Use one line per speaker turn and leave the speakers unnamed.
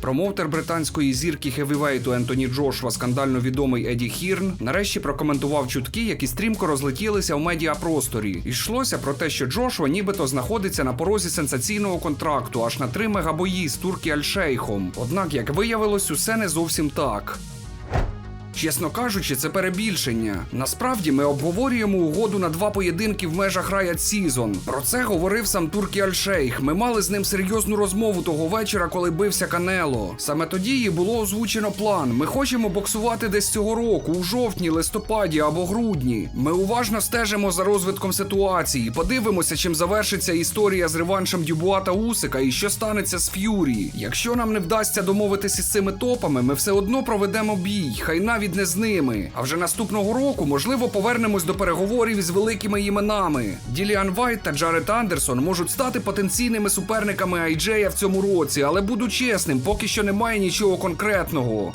Промоутер британської зірки хевівейту Ентоні Джошва, скандально відомий Еді Хірн, нарешті прокоментував чутки, які стрімко розлетілися в медіапросторі. Йшлося про те, що Джошва нібито знаходиться на порозі сенсаційного контракту аж на три мегабої з Туркі Альшейхом. Однак, як виявилось, усе не зовсім так. Чесно кажучи, це перебільшення. Насправді ми обговорюємо угоду на два поєдинки в межах Riot Season. Про це говорив сам Туркі Аль-Шейх. Ми мали з ним серйозну розмову того вечора, коли бився Канело. Саме тоді і було озвучено план. Ми хочемо боксувати десь цього року, у жовтні, листопаді або грудні. Ми уважно стежимо за розвитком ситуації. Подивимося, чим завершиться історія з реваншем Дюбуа та Усика і що станеться з Ф'юрі. Якщо нам не вдасться домовитися з цими топами, ми все одно проведемо бій, хай навіть не з ними. А вже наступного року, можливо, повернемось до переговорів із великими іменами. Діліан Вайт та Джаред Андерсон можуть стати потенційними суперниками Айджея в цьому році, але буду чесним, поки що немає нічого конкретного.